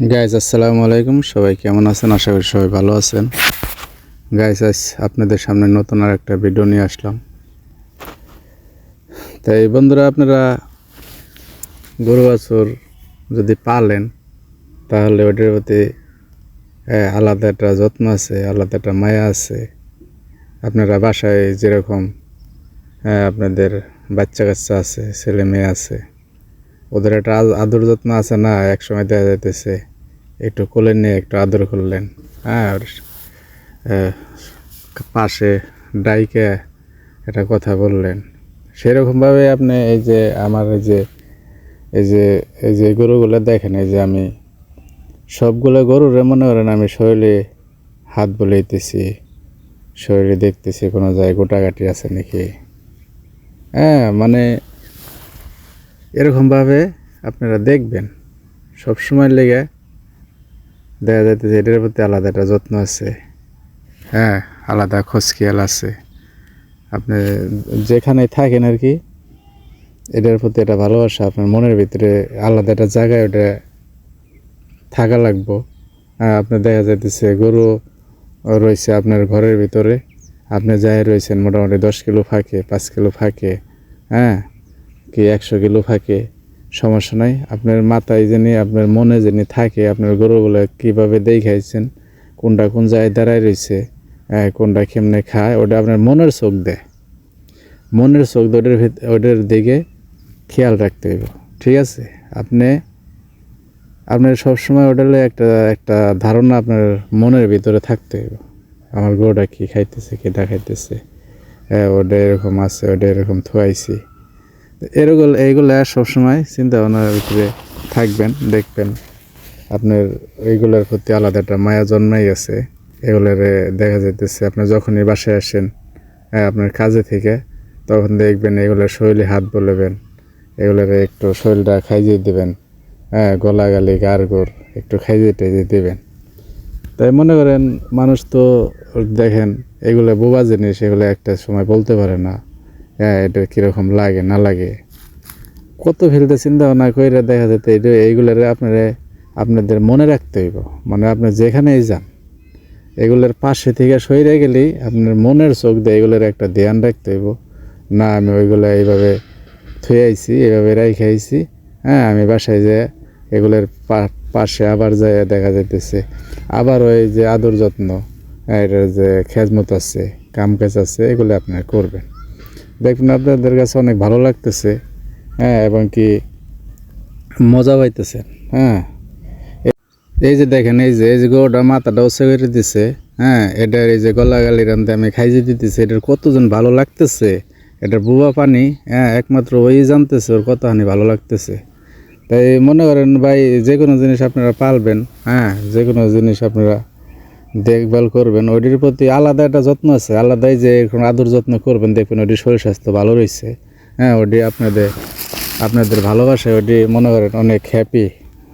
Guys আসসালামু আলাইকুম সবাই কেমন আছেন? আশা করি সবাই ভালো আছেন। গাইজ আজ আপনাদের সামনে নতুন আর একটা ভিডিও নিয়ে আসলাম। তাই বন্ধুরা, আপনারা গরু, বাছুর যদি পালেন, তাহলে ওটার প্রতি আলাদা একটা যত্ন আছে, আলাদা একটা মায়া আছে। আপনারা বাসায় যেরকম আপনাদের বাচ্চা কাচ্চা আছে ছেলে মেয়ে আছে ওদের একটা আদ- আদর যত্ন আছে না এক সময় দেখা যাইতেছে। একটু কোলে নিয়ে একটু আদর করলেন। হ্যাঁ আর, পাশে ডাইকে একটা কথা বললেন। সেরকমভাবে আপনি এই যে আমার এই যে এই যে এই যে গরুগুলো দেখেন এই যে আমি সবগুলো গরুরে মনে করেন আমি শরীরে হাত বলাইতেছি শরীরে দেখতেছি কোনো জায়গায় গোটাগাটি আছে নাকি? হ্যাঁ মানে এরকমভাবে আপনারা দেখবেন। সব সময় লেগে দেখা যাইতেছে এটার প্রতি আলাদা একটা যত্ন আছে। হ্যাঁ আলাদা খোঁজ খেয়াল আছে। আপনি যেখানে থাকেন আর কি, এটার প্রতি একটা ভালোবাসা আপনার মনের ভিতরে আলাদা একটা জায়গায় ওটা থাকা লাগবো। হ্যাঁ আপনার দেখা যাইতেছে গরু রয়েছে আপনার ঘরের ভিতরে। আপনি যাই রয়েছেন, মোটামুটি দশ কিলো ফাঁকে, পাঁচ কিলো ফাঁকে হ্যাঁ কি একশো কিলো ফাঁকে, সমস্যা নাই। আপনার মাথায় যিনি, আপনার মনে যিনি থাকে আপনার গরুগুলো কীভাবে দেখাইছেন, কোনটা কোন জায়গায় দাঁড়ায় রয়েছে কোনটা কেমনে খায়, ওটা আপনার মনের চোখ দেয়। মনের চোখ ওটার ওটার দিকে খেয়াল রাখতে হইব, ঠিক আছে? আপনি, আপনার সবসময় ওটালে একটা একটা ধারণা আপনার মনের ভিতরে থাকতে হবে আমার গরুটা কী খাইতেছে, কী দেখাইতেছে হ্যাঁ ওটা এরকম আছে, ওটা এরকম থুয়াইছি। এরকম এইগুলো সবসময় চিন্তা ভাবনার ভিতরে থাকবেন দেখবেন। আপনার এইগুলোর প্রতি আলাদা একটা মায়া জন্মাই আছে। এগুলোর দেখা যাইতেছে আপনি যখনই বাসায় আসেন হ্যাঁ, আপনার কাজে থেকে তখন দেখবেন এগুলোর শরীরে হাত বলবেন এগুলোর একটু শরীরটা খাইয়ে দেবেন হ্যাঁ গলা গালি গারগোর একটু খাইয়ে টাইয়ে দেবেন। তাই মনে করেন মানুষ তো দেখেন এগুলো বোবা জিনিস এগুলো একটা সময় বলতে পারে না। এটা কীরকম লাগে না লাগে? কত ফেলতে চিন্তা ভাবনা করে দেখা যেতে এটা এইগুলোর আপনারা আপনাদের মনে রাখতে হইব। মানে আপনি যেখানেই যান এগুলোর পাশে থেকে সইরে গেলেই আপনার মনের চোখ দিয়ে এগুলোর একটা ধ্যান রাখতে হইব। না আমি ওইগুলো এইভাবে থুয়ে আইছি এইভাবে রাইখে হ্যাঁ আমি বাসায় যে এগুলোর পাশে আবার যায় দেখা যাইতেছে। আবার ওই যে আদর যত্ন হ্যাঁ, এটার যে খেজমত আছে কাম কাজ আছে এগুলো আপনার করবেন। দেখবেন আপনাদের কাছে অনেক ভালো লাগতেছে হ্যাঁ এবং কি মজা পাইতেছেন হ্যাঁ। এই যে দেখেন, এই যে এই যে গরুটা মাথাটা উৎসা করে দিছে হ্যাঁ এটার এই যে গলা গালি রান্ধতে আমি খাইজে দিতেছি, এটার কতজন ভালো লাগতেছে, এটার বুবা পানি হ্যাঁ একমাত্র ওই জানতেছে, ওর কত হানি ভালো লাগতেছে। তাই মনে করেন ভাই, যে কোনো জিনিস আপনারা পালবেন হ্যাঁ যে কোনো জিনিস আপনারা দেখভাল করবেন, ওটির প্রতি আলাদা একটা যত্ন আছে, আলাদাই যে এখন আদর যত্ন করবেন, দেখবেন ওটির শরীর স্বাস্থ্য ভালো রয়েছে। হ্যাঁ ওটি আপনাদের আপনাদের ভালোবাসায় ওটি মনে করেন অনেক হ্যাপি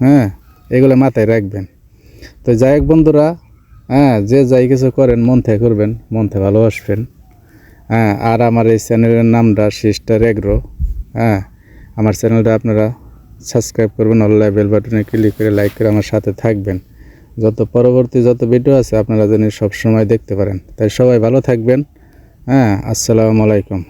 হ্যাঁ এগুলো মাথায় রাখবেন। তো যাই হোক বন্ধুরা হ্যাঁ যে যাই কিছু করেন, মন থেকে করবেন, মন থেকে ভালোবাসবেন। হ্যাঁ আর আমার এই চ্যানেলের নামটা সিস্টার এগ্রো হ্যাঁ আমার চ্যানেলটা আপনারা সাবস্ক্রাইব করবেন অনলাইন বেল বাটনে ক্লিক করে লাইক করে আমার সাথে থাকবেন। যত পরবর্তী যত ভিডিও আছে, আপনারা যেন সবসময় দেখতে পারেন। তাই সবাই ভালো থাকবেন। হ্যাঁ আসসালামু আলাইকুম।